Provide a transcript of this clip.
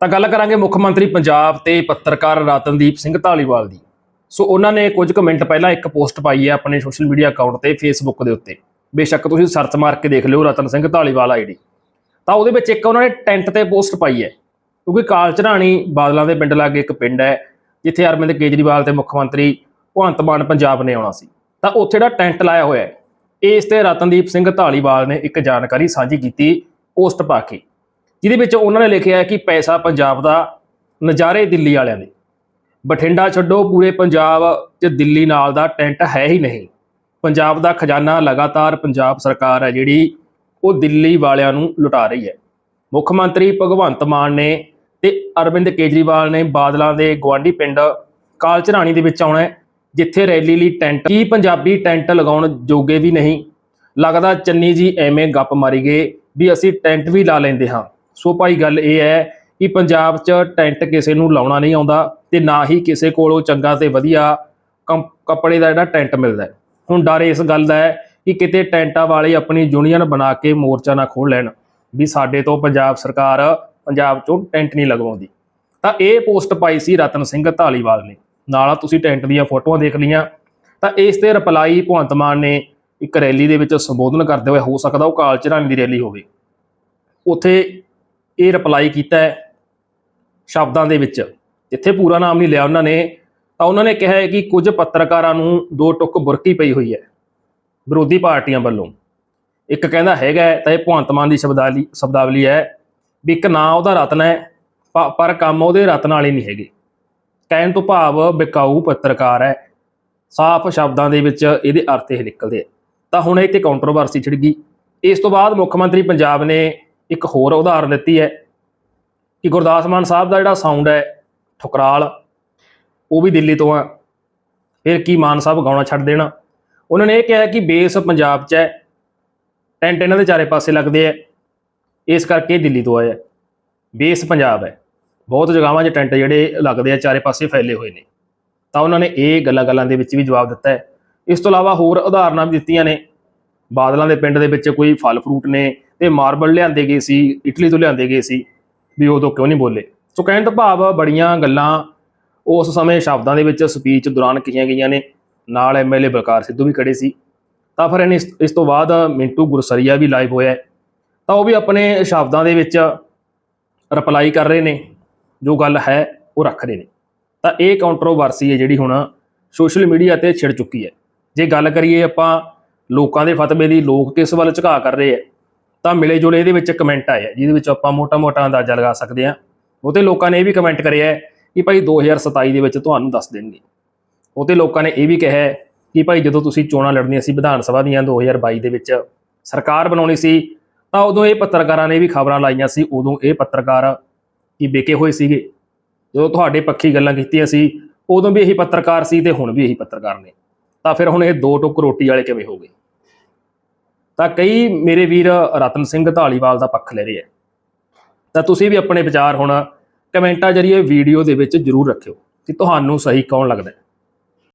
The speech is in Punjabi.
ਤਾਂ ਗੱਲ ਕਰਾਂਗੇ ਮੁੱਖ ਮੰਤਰੀ ਪੰਜਾਬ ਤੇ ਪੱਤਰਕਾਰ ਰਤਨਦੀਪ ਸਿੰਘ ਢਾਲੀਵਾਲ ਦੀ। ਸੋ ਉਹਨਾਂ ਨੇ ਕੁਝ ਕੁ ਮਿੰਟ ਪਹਿਲਾਂ ਇੱਕ ਪੋਸਟ ਪਾਈ ਹੈ ਆਪਣੇ ਸੋਸ਼ਲ ਮੀਡੀਆ ਅਕਾਊਂਟ ਤੇ ਫੇਸਬੁੱਕ ਦੇ ਉੱਤੇ। ਬੇਸ਼ੱਕ ਤੁਸੀਂ ਸਰਚ ਮਾਰ ਕੇ ਦੇਖ ਲਿਓ ਰਤਨ ਸਿੰਘ ਢਾਲੀਵਾਲ ਆਈਡੀ ਤਾਂ ਉਹਦੇ ਵਿੱਚ ਇੱਕ ਉਹਨਾਂ ਨੇ ਟੈਂਟ ਤੇ ਪੋਸਟ ਪਾਈ ਹੈ। ਕਿਉਂਕਿ ਕਾਲ ਚੜਾਣੀ ਬਾਦਲਾਂ ਦੇ ਪਿੰਡ ਲਾਗੇ ਇੱਕ ਪਿੰਡ ਹੈ, ਜਿੱਥੇ ਅਰਵਿੰਦ ਕੇਜਰੀਵਾਲ ਤੇ ਮੁੱਖ ਮੰਤਰੀ ਭਗਵੰਤ ਮਾਨ ਪੰਜਾਬ ਨੇ ਆਉਣਾ ਸੀ। ਤਾਂ ਉੱਥੇ ਜਿਹੜਾ ਟੈਂਟ ਲਾਇਆ ਹੋਇਆ ਹੈ, ਇਸ ਤੇ ਰਤਨਦੀਪ ਸਿੰਘ ਢਾਲੀਵਾਲ ਨੇ ਇੱਕ ਜਾਣਕਾਰੀ ਸਾਂਝੀ ਕੀਤੀ, ਪੋਸਟ ਪਾ ਕੇ। ਜਿਹਦੇ ਵਿੱਚ ਉਹਨਾਂ ਨੇ ਲਿਖਿਆ ਹੈ ਕਿ ਪੈਸਾ ਪੰਜਾਬ ਦਾ ਨਜ਼ਾਰੇ ਦਿੱਲੀ ਵਾਲਿਆਂ ਦੇ। ਬਠਿੰਡਾ ਛੱਡੋ, ਪੂਰੇ ਪੰਜਾਬ 'ਚ ਦਿੱਲੀ ਨਾਲ ਦਾ ਟੈਂਟ ਹੈ ਹੀ ਨਹੀਂ। ਪੰਜਾਬ ਦਾ ਖਜ਼ਾਨਾ ਲਗਾਤਾਰ ਪੰਜਾਬ ਸਰਕਾਰ ਹੈ ਜਿਹੜੀ ਉਹ ਦਿੱਲੀ ਵਾਲਿਆਂ ਨੂੰ ਲੁਟਾ ਰਹੀ ਹੈ। ਮੁੱਖ ਮੰਤਰੀ ਭਗਵੰਤ ਮਾਨ ਨੇ ਤੇ ਅਰਵਿੰਦ ਕੇਜਰੀਵਾਲ ਨੇ ਬਾਦਲਾਂ ਦੇ ਗਵਾਂਢੀ ਪਿੰਡ ਕਾਲਚਰਾਣੀ ਦੇ ਵਿੱਚ ਆਉਣਾ ਜਿੱਥੇ ਰੈਲੀ ਲਈ ਟੈਂਟ ਕੀ ਪੰਜਾਬੀ ਟੈਂਟ ਲਗਾਉਣ ਜੋਗੇ ਵੀ ਨਹੀਂ? ਲੱਗਦਾ ਚੰਨੀ ਜੀ ਐਵੇਂ ਗੱਪ ਮਾਰੀ ਗਏ ਵੀ ਅਸੀਂ ਟੈਂਟ ਵੀ ਲਾ ਲੈਂਦੇ ਹਾਂ। ਸੋ ਭਾਈ ਗੱਲ ਇਹ ਹੈ ਕਿ ਪੰਜਾਬ 'ਚ ਟੈਂਟ ਕਿਸੇ ਨੂੰ ਲਾਉਣਾ ਨਹੀਂ ਆਉਂਦਾ ਤੇ ਨਾ ਹੀ ਕਿਸੇ ਕੋਲੋਂ ਚੰਗਾ ਤੇ ਵਧੀਆ ਕੰਪ- ਕੱਪੜੇ ਦਾ ਜਿਹੜਾ ਟੈਂਟ ਮਿਲਦਾ ਹੈ। ਹੁਣ ਡਰ ਇਸ ਗੱਲ ਦਾ ਹੈ ਕਿ ਕਿਤੇ ਟੈਂਟਾਂ ਵਾਲੇ ਆਪਣੀ ਯੂਨੀਅਨ ਬਣਾ ਕੇ ਮੋਰਚਾ ਨਾ ਖੋਲ ਲੈਣ ਵੀ ਸਾਡੇ ਤੋਂ ਪੰਜਾਬ ਸਰਕਾਰ ਪੰਜਾਬ 'ਚੋਂ ਟੈਂਟ ਨਹੀਂ ਲਗਵਾਉਂਦੀ। ਤਾਂ ਇਹ ਪੋਸਟ ਪਾਈ ਸੀ ਰਤਨ ਸਿੰਘ ਧਾਲੀਵਾਲ ਨੇ। ਨਾਲ ਤੁਸੀਂ ਟੈਂਟ ਦੀਆਂ ਫੋਟੋਆਂ ਦੇਖ ਲਈਆਂ। ਤਾਂ ਇਸ ਤੇ ਰਿਪਲਾਈ ਭਗਵੰਤ ਮਾਨ ਨੇ ਇੱਕ ਰੈਲੀ ਦੇ ਵਿੱਚ ਸੰਬੋਧਨ ਕਰਦੇ ਹੋਏ, ਹੋ ਸਕਦਾ ਉਹ ਕਾਲਚਰਾਣੀ ਦੀ ਰੈਲੀ ਹੋਵੇ। ਉੱਥੇ ਇਹ ਰਿਪਲਾਈ ਕੀਤਾ ਹੈ ਸ਼ਬਦਾਂ ਦੇ ਵਿੱਚ। ਜਿੱਥੇ ਪੂਰਾ ਨਾਮ ਨਹੀਂ ਲਿਆ ਉਹਨਾਂ ਨੇ, ਤਾਂ ਉਹਨਾਂ ਨੇ ਕਿਹਾ ਹੈ ਕਿ ਕੁਝ ਪੱਤਰਕਾਰਾਂ ਨੂੰ ਦੋ ਟੁੱਕ ਬੁਰਕੀ ਪਈ ਹੋਈ ਹੈ ਵਿਰੋਧੀ ਪਾਰਟੀਆਂ ਵੱਲੋਂ। ਇੱਕ ਕਹਿੰਦਾ ਹੈਗਾ ਤਾਂ ਇਹ ਭਗਵੰਤ ਮਾਨ ਦੀ ਸ਼ਬਦਾਵਲੀ ਸ਼ਬਦਾਵਲੀ ਹੈ ਵੀ ਇੱਕ ਨਾਂ ਉਹਦਾ ਰਤਨ ਹੈ, ਪ- ਪਰ ਕੰਮ ਉਹਦੇ ਰਤਨ ਵਾਲੇ ਨਹੀਂ ਹੈਗੇ। ਕਹਿਣ ਤੋਂ ਭਾਵ ਵਿਕਾਊ ਪੱਤਰਕਾਰ ਹੈ। ਸਾਫ਼ ਸ਼ਬਦਾਂ ਦੇ ਵਿੱਚ ਇਹਦੇ ਅਰਥ ਇਹ ਨਿਕਲਦੇ ਆ। ਤਾਂ ਹੁਣ ਇਹ ਤੇ ਕੰਟਰੋਵਰਸੀ ਛਿੜ ਗਈ। ਇਸ ਤੋਂ ਬਾਅਦ ਮੁੱਖ ਮੰਤਰੀ ਪੰਜਾਬ ਨੇ ਇੱਕ ਹੋਰ ਉਦਾਹਰਨ ਦਿੱਤੀ ਹੈ ਕਿ ਗੁਰਦਾਸ ਮਾਨ ਸਾਹਿਬ ਦਾ ਜਿਹੜਾ ਸਾਊਂਡ ਹੈ ਠੁਕਰਾਲ, ਉਹ ਵੀ ਦਿੱਲੀ ਤੋਂ ਆ। ਫਿਰ ਕੀ ਮਾਨ ਸਾਹਿਬ ਗਾਉਣਾ ਛੱਡ ਦੇਣਾ? ਉਹਨਾਂ ਨੇ ਇਹ ਕਿਹਾ ਕਿ ਬੇਸ ਪੰਜਾਬ 'ਚ ਹੈ ਟੈਂਟ ਇਹਨਾਂ ਦੇ ਚਾਰੇ ਪਾਸੇ ਲੱਗਦੇ ਆ ਇਸ ਕਰਕੇ ਦਿੱਲੀ ਤੋਂ ਆਇਆ। ਬੇਸ ਪੰਜਾਬ ਹੈ। ਬਹੁਤ ਜਗ੍ਹਾਵਾਂ 'ਚ ਟੈਂਟ ਜਿਹੜੇ ਲੱਗਦੇ ਆ, ਚਾਰੇ ਪਾਸੇ ਫੈਲੇ ਹੋਏ ਨੇ। ਤਾਂ ਉਹਨਾਂ ਨੇ ਇਹ ਗੱਲਾਂ ਗੱਲਾਂ ਦੇ ਵਿੱਚ ਵੀ ਜਵਾਬ ਦਿੱਤਾ ਹੈ। ਇਸ ਤੋਂ ਇਲਾਵਾ ਹੋਰ ਉਦਾਹਰਨਾਂ ਵੀ ਦਿੱਤੀਆਂ ਨੇ। ਬਾਦਲਾਂ ਦੇ ਪਿੰਡ ਦੇ ਵਿੱਚ ਕੋਈ ਫਲ ਫਰੂਟ ਨੇ ਤੇ ਮਾਰਬਲ ਲਿਆਂਦੇ ਗਏ ਸੀ, ਇਟਲੀ ਤੋਂ ਲਿਆਂਦੇ ਗਏ ਸੀ, ਵੀ ਉਦੋਂ ਕਿਉਂ ਨਹੀਂ ਬੋਲੇ? ਸੋ ਕਹਿਣ ਤੋਂ ਭਾਵ ਬੜੀਆਂ ਗੱਲਾਂ ਉਸ ਸਮੇਂ ਸ਼ਬਦਾਂ ਦੇ ਵਿੱਚ ਸਪੀਚ ਦੌਰਾਨ ਕਹੀਆਂ ਗਈਆਂ ਨੇ। ਨਾਲ ਐਮਐਲਏ ਬਲਕਾਰ ਸਿੱਧੂ ਵੀ ਖੜੇ ਸੀ। ਤਾਂ ਫਿਰ ਇਹਨੇ ਇਸ- ਇਸ ਤੋਂ ਬਾਅਦ ਮਿੰਟੂ ਗੁਰਸਰੀਆ ਵੀ ਲਾਈਵ ਹੋਇਆ ਤਾਂ ਉਹ ਵੀ ਆਪਣੇ ਸ਼ਬਦਾਂ ਦੇ ਵਿੱਚ ਰਿਪਲਾਈ ਕਰ ਰਹੇ ਨੇ। ਜੋ ਗੱਲ ਹੈ, ਉਹ ਰੱਖ ਰਹੇ ਨੇ। ਤਾਂ ਇਹ ਕੰਟਰੋਵਰਸੀ ਹੈ ਜਿਹੜੀ ਹੁਣ ਸੋਸ਼ਲ ਮੀਡੀਆ ਤੇ ਛਿੜ ਚੁੱਕੀ ਹੈ। ਜੇ ਗੱਲ ਕਰੀਏ ਆਪਾਂ ਲੋਕਾਂ ਦੇ ਫਤਵੇ ਦੀ, ਲੋਕ ਕਿਸ ਵੱਲ ਝੁਕਾ ਕਰ ਰਹੇ ਹੈ? ਤਾਂ ਮਿਲੇ ਜੁਲੇ ਇਹਦੇ ਵਿੱਚ ਕਮੈਂਟ ਆਇਆ ਜਿਹਦੇ ਵਿੱਚ ਆਪਾਂ ਮੋਟਾ-ਮੋਟਾ ਅੰਦਾਜ਼ਾ ਲਗਾ ਸਕਦੇ ਹਾਂ ਉਹਤੇ ਲੋਕਾਂ ਨੇ ਇਹ ਵੀ ਕਮੈਂਟ ਕਰਿਆ ਕਿ ਭਾਈ 2027 ਦੇ ਵਿੱਚ ਤੁਹਾਨੂੰ ਦੱਸ ਦੇਣਗੇ। ਉਹਤੇ ਲੋਕਾਂ ਨੇ ਇਹ ਵੀ ਕਿਹਾ ਕਿ ਭਾਈ ਜਦੋਂ ਤੁਸੀਂ ਚੋਣਾਂ ਲੜਨੀਆਂ ਸੀ ਵਿਧਾਨ ਸਭਾ ਦੀਆਂ 2022 ਦੇ ਵਿੱਚ ਸਰਕਾਰ ਬਣਾਉਣੀ ਸੀ, ਤਾਂ ਉਦੋਂ ਇਹ ਪੱਤਰਕਾਰਾਂ ਨੇ ਵੀ ਖਬਰਾਂ ਲਾਈਆਂ ਸੀ, ਉਦੋਂ ਇਹ ਪੱਤਰਕਾਰ ਕੀ ਬੇਕੇ ਹੋਏ ਸੀਗੇ। ਜਦੋਂ ਤੁਹਾਡੇ ਪੱਖੀ ਗੱਲਾਂ ਕੀਤੀਆਂ ਸੀ, ਉਦੋਂ ਵੀ ਇਹੀ ਪੱਤਰਕਾਰ ਸੀ ਤੇ ਹੁਣ ਵੀ ਇਹੀ ਪੱਤਰਕਾਰ ਨੇ। ਤਾਂ ਫਿਰ ਹੁਣ ਇਹ ਦੋ ਟੁੱਕ ਰੋਟੀ ਵਾਲੇ ਕਿਵੇਂ ਹੋ ਗਏ? ਤਾਂ ਕਈ ਮੇਰੇ ਵੀਰ ਰਤਨ ਸਿੰਘ ਢਾਲੀਵਾਲ ਦਾ ਪੱਖ ਲੈ ਰਹੇ ਆ। ਤਾਂ ਤੁਸੀਂ ਵੀ ਆਪਣੇ ਵਿਚਾਰ ਹੁਣ ਕਮੈਂਟਾਂ ਜਰੀਏ ਵੀਡੀਓ ਦੇ ਵਿੱਚ ਜਰੂਰ ਰੱਖਿਓ ਕਿ ਤੁਹਾਨੂੰ ਸਹੀ ਕੌਣ ਲੱਗਦਾ